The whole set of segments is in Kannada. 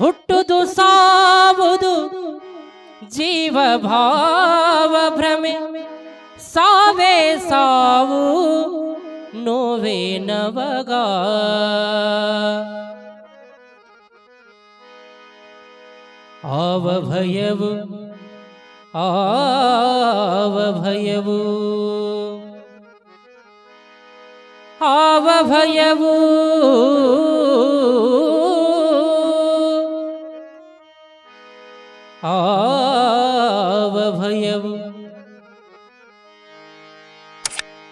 ಹುಟ್ಟುದು ಸಾವುದು ಜೀವ ಭಾವ ಭ್ರಮೆ ಸಾವೇ ಸಾವು ನೋವೇ ನವಗ ಆವ ಭಯವು ಆವ ಭಯವು ಆವ ಭಯವು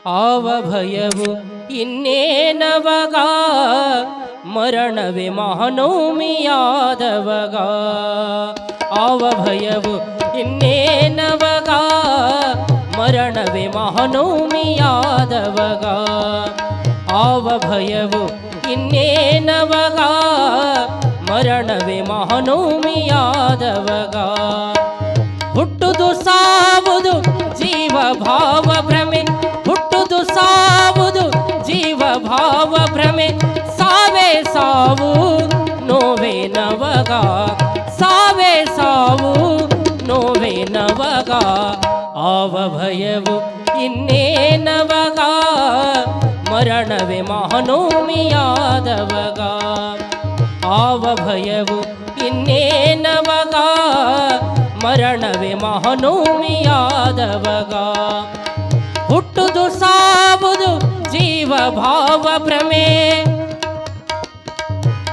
ಆವ ಭಯವು ಇನ್ನೇನವಗ ಮರಣವೇ ಮಹಾನೌಮಿಯಾದವಗ ಆವಭಯವು. ಇನ್ನೇನವಗ ಮರಣವೇ ಮಹಾನೌಮಿಯಾದವಗ ಆವಭಯವು. ಇನ್ನೇನವಗ ಮರಣವೇ ಮಹನೂಮಿಯಾದವಗ ಹುಟ್ಟುದು ಸಾವುದು ಜೀವ ಭಾವ ಭ್ರಮೆ. ಹುಟ್ಟುದು ಸಾವುದು ಜೀವ ಭಾವ ಭ್ರಮೆ. ಸಾವೇ ಸಾವು ನೋವೇ ನವಗ. ಸಾವೇ ಸಾವು ನೋವೇ ನವಗ. ಆವ ಭಯವು ಇನ್ನೇ ನವಗ. ಮರಣವೇ ಆವ ಭಯವು ಇನ್ನೇನವಗ ಮರಣವೇ ಮಹನೂಮಿಯಾದವಗ. ಹುಟ್ಟುದು ಸಾವುದು ಜೀವ ಭಾವ ಭ್ರಮೆ.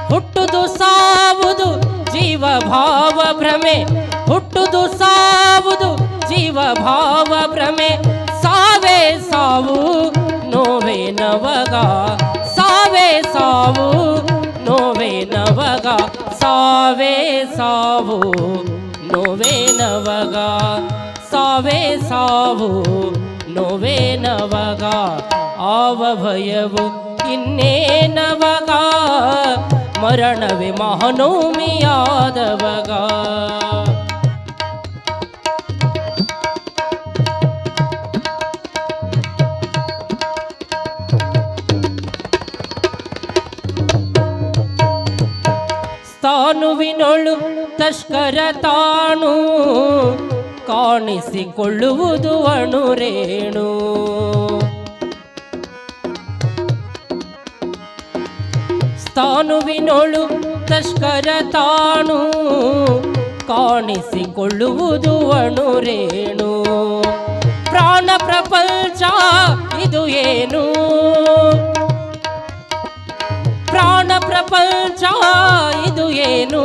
ಹುಟ್ಟುದು ಸಾವುದು ಜೀವ ಭಾವ ಭ್ರಮೆ. ಹುಟ್ಟುದು ಸಾವುದು ಜೀವ ಭಾವ ಭ್ರಮೆ. ಸಾವೇ ಸಾವು ನೋವೇ ನವಗ. ಸಾವೇ ಸಾವು नोवे नवगा सावे सावो नोवे नवगा सावे सावो नोवे नवगा आव अवभयवो किन्ने नवगा मरणविमाहनोमि यादवगा ಸ್ಥಾನುವಿನೊಳು ತಷ್ಕರ ತಾಣು ಕಾಣಿಸಿಕೊಳ್ಳುವುದು ಅಣುರೇಣು. ಸ್ಥಾನುವಿನೊಳು ತಷ್ಕರ ತಾಣು ಕಾಣಿಸಿಕೊಳ್ಳುವುದು ಅಣುರೇಣು. ಪ್ರಾಣ ಪ್ರಪಂಚ ಇದು ಏನು? ಪ್ರಪಂಚ ಇದು ಏನು?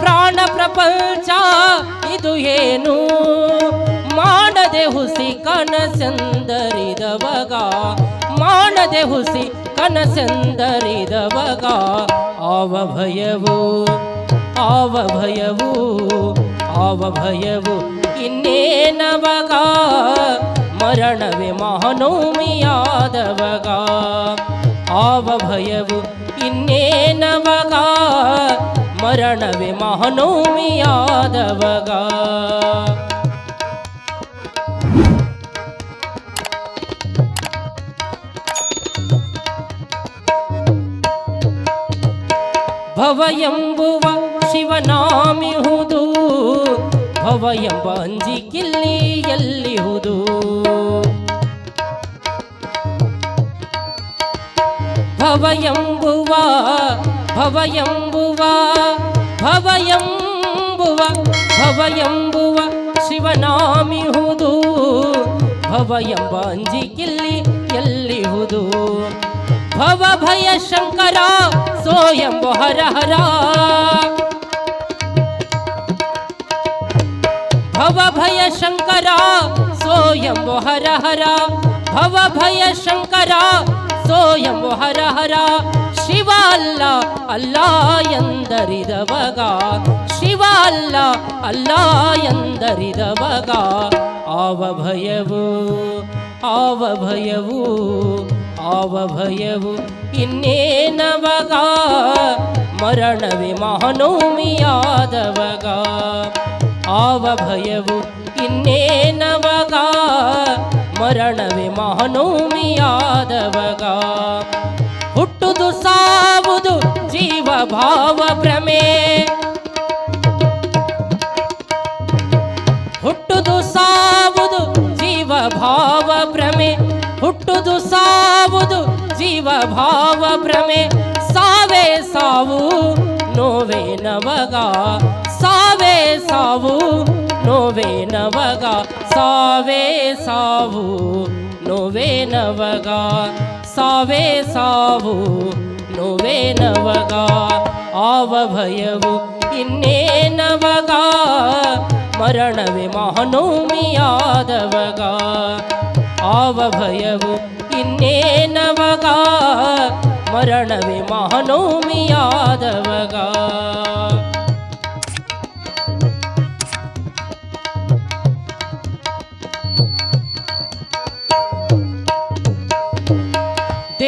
ಪ್ರಾಣ ಪ್ರಪಂಚ ಇದು ಏನು? ಮಾಡದೆ ಹುಸಿ ಕನಸೆಂದರಿದವಗ, ಮಾಡದೆ ಹುಸಿ ಕನಸೆಂದರಿದವಗ, ಆವ ಭಯವು ಆವ ಭಯವು ಆವ ಭಯವು ಇನ್ನೇನವಗ? ಮರಣವೇ ಮಹಾನೋಮಿಯಾದವಗ ಆವ ಭಯವು ಇನ್ನೇನವಗ ಮರಣವೇ ಮಹನೋಮಿಯಾದವಗ ಭವ ಎಂಬುವ ಶಿವನಾಮಿಹುದು ಭವ ಎಂಬ ಅಂಜಿಕಿಲ್ಲಿ ಎಲ್ಲಿಹುದು ಭವಯಂಬುವ ಭವ ಎಂಬುವ ಭವ ಎಂಬುವ ಶಿವನಾಮಿಹುದು ಭವ ಎಂಬ ಅಂಜಿಕಿಲ್ಲಿ ಎಲ್ಲಿಹುದು ಭವ ಭಯ ಶಂಕರ ಸೋ ಎಂಬ ಹರ ಹರ. ಭವ ಭಯ ಶಂಕರ ಸೋ ಎಂಬ ಹರ ಹರ. ಭವ ಭಯ ಶಂಕರ ಸೋ ಹರ ಹರ. ಶಿವ ಅಲ್ಲ ಅಲ್ಲ ಎಂದರಿದವಗ. ಶಿವ ಅಲ್ಲ ಅಲ್ಲ ಎಂದರಿದವಗ. ಆವ ಭಯವು ಆವ ಭಯವು ಆವ ಭಯವು ಇನ್ನೇನವಗ ಮರಣವೇ ಮಹನೋಮಿಯಾದವಗ ಆವ ಭಯವು ಇನ್ನೇನವಗ ಮರಣವೇ ಮಹನೋಮಿಯಾದವಗ. ಹುಟ್ಟುದು ಸಾವುದು ಜೀವ ಭಾವ ಭ್ರಮೆ. ಹುಟ್ಟುದು ಸಾವುದು ಜೀವ ಭಾವ ಭ್ರಮೆ. ಹುಟ್ಟುದು ಸಾವುದು ಜೀವ ಭಾವ ಭ್ರಮೆ. ಸಾವೇ ಸಾವು ನೋವೇ ನವಗ. ಸಾವೇ ಸಾವು नोवे नवगा सावे सावु। नोवे नवगा सावे सावु। नोवे नवगा आवभयवु। इन्ने नवगा मरणवे मनूमी यादवगा। आवभयवु इन्ने नवगा मरणवे मानूमी यादवगा।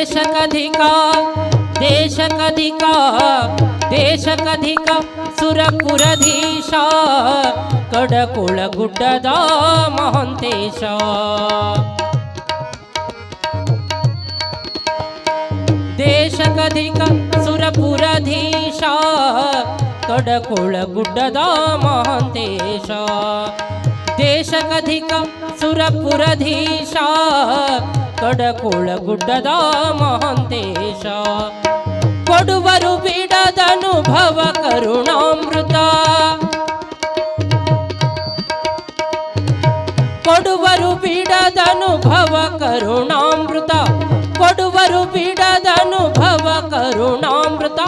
देश कधिका देश कधिका देश कधिका सुरपुरधीश कडकुल गुडद महंतेश देश कधिका सुरपुरधीश कडकुल गुडद महंतेश देश कधिका सुरपुरधीश ಕಡಕುಳ ಗುಡ್ಡದ ಮಹಂತೇಶ. ಕೊಡುವರು ಬಿಡದನುಭವ ಕರುಣಾಮೃತ. ಕೊಡುವರು ಬಿಡದನುಭವ ಕರುಣಾಮೃತ. ಕೊಡುವರು ಬಿಡದನುಭವ ಕರುಣಾಮೃತ.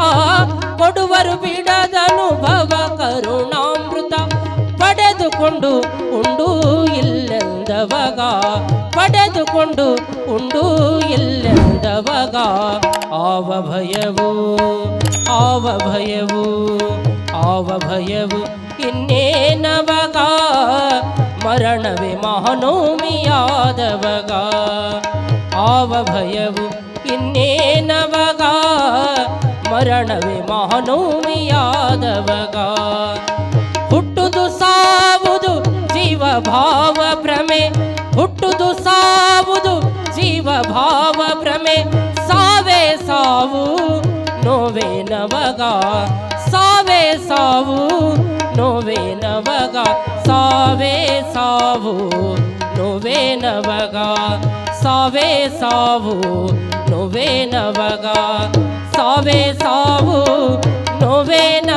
ಕೊಡುವರು ಬಿಡದನುಭವ ಕರುಣಾಮೃತ. ಪಡೆದುಕೊಂಡು ಉಂಡು ಇಲ್ಲೆಂದವಗ. ಪಡೆದುಕೊಂಡು ಉಂಡು ಎಲ್ಲೆಂದವಾಗ. ಆವ ಭಯವು ಆವ ಭಯವು ಆವ ಭಯವು ಇನ್ನೇನವಾಗ? ಮರಣವೇ ಮಹನೋಮಿಯಾದವಗ ಆವ ಭಯವು ಇನ್ನೇನವಾಗ? ಮರಣವೇ ಮಹನೋಮಿಯಾದವಗ ಹುಟ್ಟುದು ಸಾವುದು ಜೀವ ಭಾವ ಭ್ರಮೆ, ಹುಟ್ಟುದು ನವಗ? ಸಾವೇ ಸಾವು, ನೋವೇ ನವಗ? ಸಾವೇ ಸಾವು, ನೋವೇ ನವಗ? ಸಾವೇ ಸಾವು, ನೋವೇ ನವಗ? ಸಾವೇ ಸಾವು, ನೋವೇ ನವಗ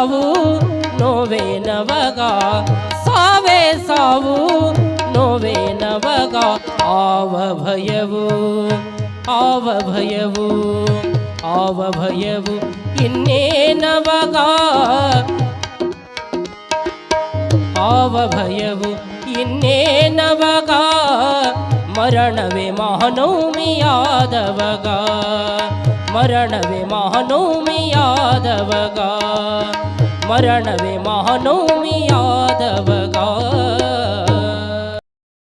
सावु नोवे नवगा सावे सावु नोवे नवगा आव भयवु आव भयवु आव भयवु इन्ने नवगा आव भयवु इन्ने नवगा मरणवे महानोमी यादवगा मरणवे वे मानव यादव गा मरणवे मानव मी यादव गा